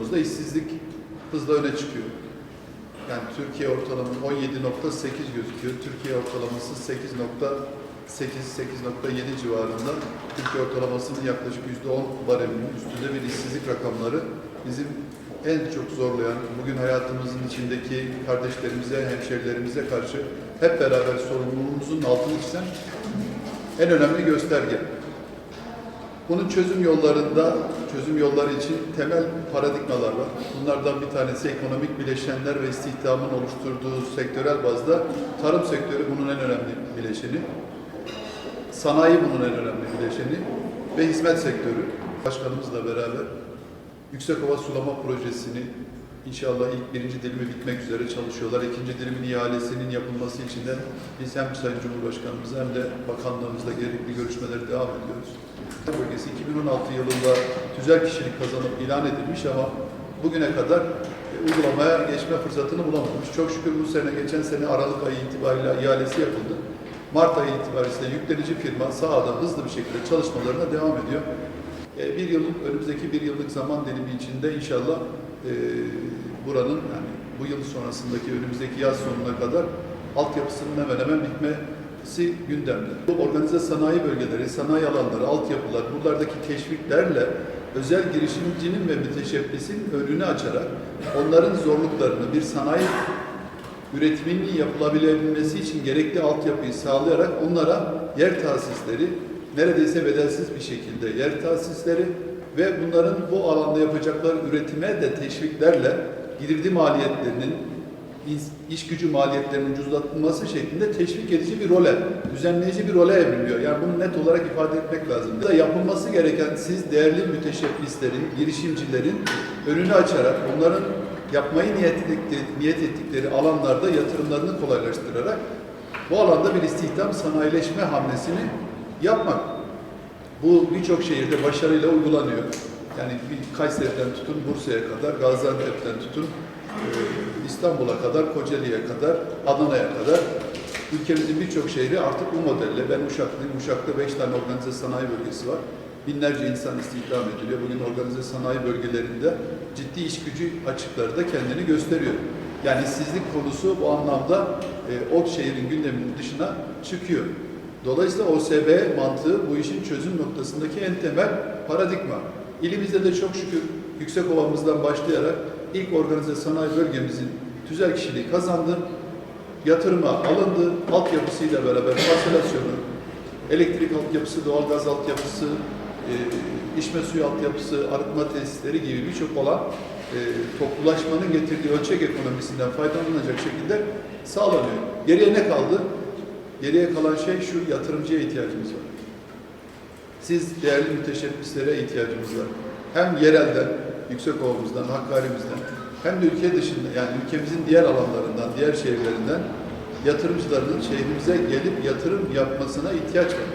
Burada işsizlik hızla öne çıkıyor. Yani Türkiye ortalama 17.8 gözüküyor. Türkiye ortalaması 8.8-8.7 civarında. Türkiye ortalamasının yaklaşık %10 bareminin üstünde bir işsizlik rakamları bizim en çok zorlayan, bugün hayatımızın içindeki kardeşlerimize, hemşerilerimize karşı hep beraber sorumluluğumuzun altını çizen en önemli gösterge. Bunun çözüm yollarında, çözüm yolları için temel paradigmalar var. Bunlardan bir tanesi ekonomik bileşenler ve istihdamın oluşturduğu sektörel bazda tarım sektörü bunun en önemli bileşeni. Sanayi bunun en önemli bileşeni ve hizmet sektörü. Başkanımızla beraber Yüksekova Sulama Projesi'ni inşallah ilk birinci dilimi bitmek üzere çalışıyorlar. İkinci dilimin ihalesinin yapılması için de biz hem Sayın Cumhurbaşkanımız hem de bakanlığımızla gerekli görüşmeleri devam ediyoruz. Bölgesi 2016 yılında tüzel kişilik kazanıp ilan edilmiş ama bugüne kadar e, uygulamaya geçme fırsatını bulamamış. Çok şükür bu sene, geçen sene Aralık ayı itibariyle ihalesi yapıldı. Mart ayı itibariyle yüklenici firma sahada hızlı bir şekilde çalışmalarına devam ediyor. E, bir yıllık, önümüzdeki bir yıllık zaman dilimi içinde inşallah e, buranın yani bu yıl sonrasındaki önümüzdeki yaz sonuna kadar altyapısının hemen hemen bitmesi gündemde. Bu organize sanayi bölgeleri, sanayi alanları, altyapılar, buralardaki teşviklerle özel girişimcinin ve müteşebbisin önünü açarak onların zorluklarını bir sanayi üretiminin yapılabilmesi için gerekli altyapıyı sağlayarak onlara yer tahsisleri neredeyse bedelsiz bir şekilde yer tahsisleri ve bunların bu alanda yapacakları üretime de teşviklerle girdi maliyetlerinin iş- gücü maliyetlerinin ucuzlatılması şeklinde teşvik edici bir role, düzenleyici bir role evriliyor. Yani bunu net olarak ifade etmek lazım. Da yapılması gereken siz değerli müteşebbislerin, girişimcilerin önünü açarak onların yapmayı niyet ettikleri, niyet ettikleri alanlarda yatırımlarını kolaylaştırarak bu alanda bir istihdam sanayileşme hamlesini yapmak. Bu birçok şehirde başarıyla uygulanıyor. Yani Kayseri'den tutun Bursa'ya kadar, Gaziantep'ten tutun e, İstanbul'a kadar, Kocaeli'ye kadar, Adana'ya kadar ülkemizin birçok şehri artık bu modelle. Ben Uşaklıyım. Uşak'ta 5 tane organize sanayi bölgesi var. Binlerce insan istihdam ediliyor. Bugün organize sanayi bölgelerinde ciddi iş gücü açıkları da kendini gösteriyor. Yani işsizlik konusu bu anlamda e, o şehrin gündeminin dışına çıkıyor. Dolayısıyla OSB mantığı bu işin çözüm noktasındaki en temel paradigma. İlimizde de çok şükür Yüksekova'mızdan başlayarak ilk organize sanayi bölgemizin tüzel kişiliği kazandı. Yatırıma alındı. Altyapısıyla beraber parselasyonu, elektrik altyapısı, doğalgaz altyapısı, e, içme suyu altyapısı, arıtma tesisleri gibi birçok olan e, toplulaşmanın getirdiği ölçek ekonomisinden faydalanacak şekilde sağlanıyor. Geriye ne kaldı? Geriye kalan şey şu, yatırımcıya ihtiyacımız var. Siz değerli müteşebbislere ihtiyacımız var. Hem yerelden, Yüksekova'mızdan, Hakkari'mizden, hem de ülke dışında, yani ülkemizin diğer alanlarından, diğer şehirlerinden yatırımcıların şehrimize gelip yatırım yapmasına ihtiyaç var.